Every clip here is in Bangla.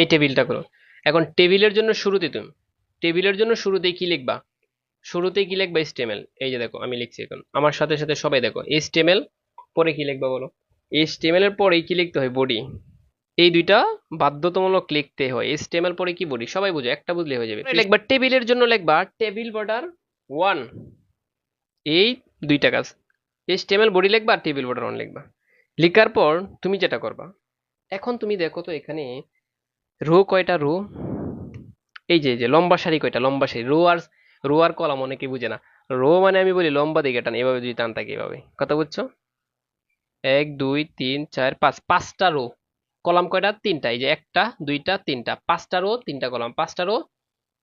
এই টেবিলটা করো। এখন টেবিলের জন্য শুরুতে তুমি টেবিলের জন্য শুরুতেই কি লিখবা? শুরুতেই কি লিখবা? HTML এই যে দেখো আমি লিখছি এখন। আমার সাথে সাথে সবাই দেখো HTML পরে কি লিখবা বলো? এর পরেই কি লিখতে হয়? বডি এই দুইটা বাধ্যতামূলক লিখতে হয়। HTML পরে কি বডি সবাই বুঝে একটা বুঝলে হয়ে যাবে। লিখবা টেবিলের জন্য লিখবা টেবিল বর্ডার ওয়ান এই দুইটা কাজ। HTML বডি লিখবা আর টেবিল বর্ডার ওয়ান লিখবা। লিখার পর তুমি যেটা করবা এখন তুমি দেখো তো এখানে রো কয়টা? রো? এই যে যে, লম্বা সারি কয়টা? লম্বা সারি। রো আর রো আর কলাম অনেকে বুঝে না। রো মানে আমি বলি লম্বা দিকে টান, এভাবে যদি টান থাকে এভাবে। কথা বুঝছ? এক, দুই, তিন, চার, পাঁচ। পাঁচটা রো। কলাম কয়টা? তিনটা। এই যে একটা, দুইটা, তিনটা। পাঁচটা রো, তিনটা কলাম। পাঁচটা রো,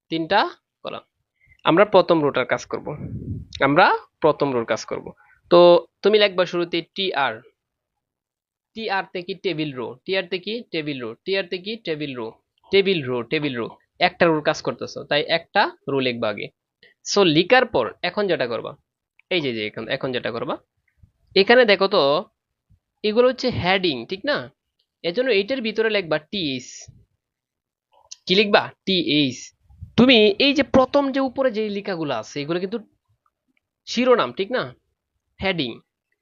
তিনটা কলাম। আমরা প্রথম রোটার কাজ করব। আমরা প্রথম রোর কাজ করব। তো তুমি লিখবা শুরুতে টি আর টি আর থেকে টেবিল রো টি আর থেকে টেবিল রো টি আর থেকে table row table row table row একটা রোর কাজ করতেছো, তাই একটা রো লিখবা আগে। সো লিখার পর এখন যেটা করবা, এই যে যে, এখন এখন যেটা করবা, এখানে দেখো তো, এগুলো হচ্ছে হেডিং ঠিক না? এজন্য এইটার ভিতরে লিখবা টিএস কি লিখবা? টিএস তুমি এই যে প্রথম যে উপরে যে লেখাগুলো আছে, এগুলো কিন্তু শিরোনাম, ঠিক না? হেডিং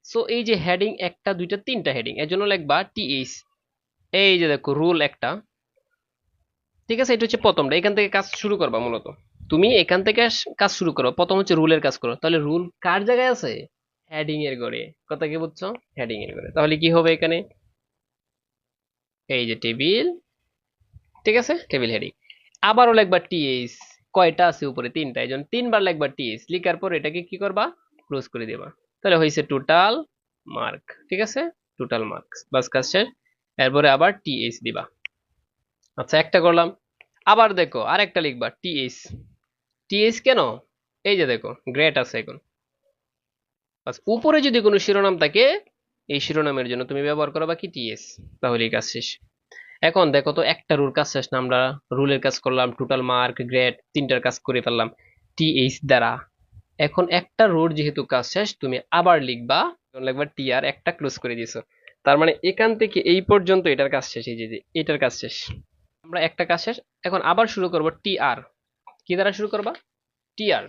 সো এই যে হেডিং একটা, দুইটা, তিনটা হেডিং এর জন্য লিখবা টিএস এই যে দেখো রুল একটা। ঠিক আছে, এটা হচ্ছে প্রথমটা, এখান থেকে কাজ শুরু করবা মূলত। তুমি এখান থেকে কাজ শুরু করো, প্রথম হচ্ছে রুলের কাজ করো। তাহলে রুল কার জায়গায় আছে? হেডিং এর ঘরে। কথা কি বুঝছ? হেডিং এর ঘরে। তাহলে কি হবে এখানে? এই যে টেবিল ঠিক আছে? টেবিল হেডিং আবারও লিখবা টিএস কয়টা আছে উপরে? তিনটা। এই জন্য তিনবার লিখবা টিএস লিখার পর এটাকে কি করবা? ক্লোজ করে দেবা। তাহলে হয়েছে টোটাল মার্ক ঠিক আছে? টোটাল মার্কস বাস কাজ শেষ। এরপরে আবার টিএস দিবা। আচ্ছা একটা করলাম। আবার দেখো আর একটা লিখবা টিএস টিএস কেন? এই যে দেখো গ্রেট আছে এখন। উপরে যদি কোনো শিরোনাম থাকে, এই শিরোনামের জন্য তুমি ব্যবহার করবা কি টিএস তাহলেই কাজ শেষ। এখন দেখো তো, একটা রুল কাজ শেষ না, আমরা রুলের কাজ করলাম টোটাল মার্ক গ্রেড তিনটার কাজ করে ফেললাম টিএইচ দ্বারা। এখন একটা রোড যেহেতু কাজ শেষ, তুমি আবার লিখবা লিখবা টি আর একটা ক্লোজ করে দিয়েছ। তার মানে এখান থেকে এই পর্যন্ত এটার কাজ শেষ, এই যে যে এটার কাজ শেষ। আমরা একটা কাজ শেষ, এখন আবার শুরু করব টি আর কি দ্বারা শুরু করবা? টি আর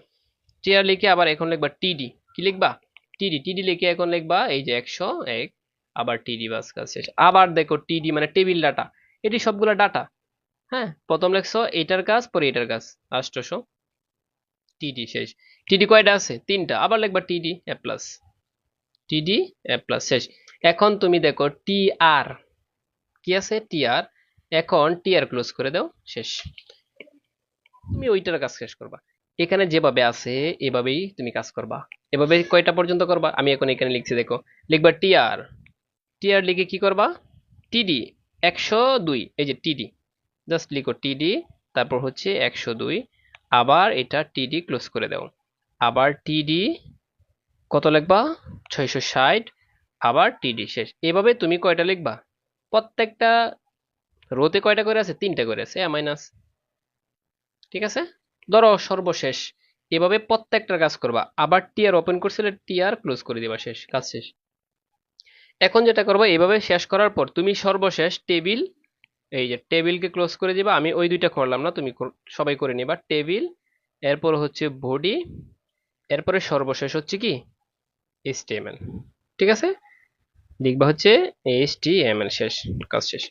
টি আর লিখে আবার এখন লিখবা টিডি কি লিখবা? টিডি টিডি লিখে এখন লিখবা, এই যে একশো এক, আবার টিডি বাস কাজ শেষ। আবার দেখো টিডি মানে টেবিল ডাটা এটি সবগুলো ডাটা হ্যাঁ প্রথম লেখছো, এটার কাজ, পরে এটার কাজ। আষ্টশো টিডি শেষ। টিডি কয়টা আছে? তিনটা। আবার লিখবা টিডি এ প্লাস টিডি এ প্লাস শেষ। এখন তুমি দেখো টি আর কি আছে? টি আর এখন টি আর ক্লোজ করে দাও, শেষ। তুমি ওইটার কাজ শেষ করবা। এখানে যেভাবে আছে, এভাবেই তুমি কাজ করবা। এভাবে কয়টা পর্যন্ত করবা? আমি এখন এখানে লিখছি, দেখো। লিখবা টি আর টি আর লিখে কি করবা? টিডি একশো দুই। এই যে টিডি জাস্ট লিখো টিডি তারপর হচ্ছে একশো দুই। আবার এটা টিডি ক্লোজ করে দাও আবার টিডি কত লিখবা? ছয়শো ষাট। আবার টিডি শেষ। এভাবে তুমি কয়টা লিখবা? প্রত্যেকটা রোতে কয়টা করে আছে? তিনটা করে আছে মাইনাস ঠিক আছে? ধরো সর্বশেষ। এভাবে প্রত্যেকটার কাজ করবা। আবার টিআর ওপেন করছিলে টিআর ক্লোজ করে দিবা শেষ, কাজ শেষ। এখন যেটা করবা, এভাবে শেষ করার পর তুমি সর্বশেষ টেবিল এই যে টেবিলকে ক্লোজ করে দিবা, আমি ওই দুইটা করলাম না, তুমি সবাই করে নিবা। টেবিল এরপর হচ্ছে বডি এরপরে সর্বশেষ হচ্ছে কি? এইচটিএমএল ঠিক আছে? লিখবা হচ্ছে এইচটিএমএল শেষ, কাজ শেষ।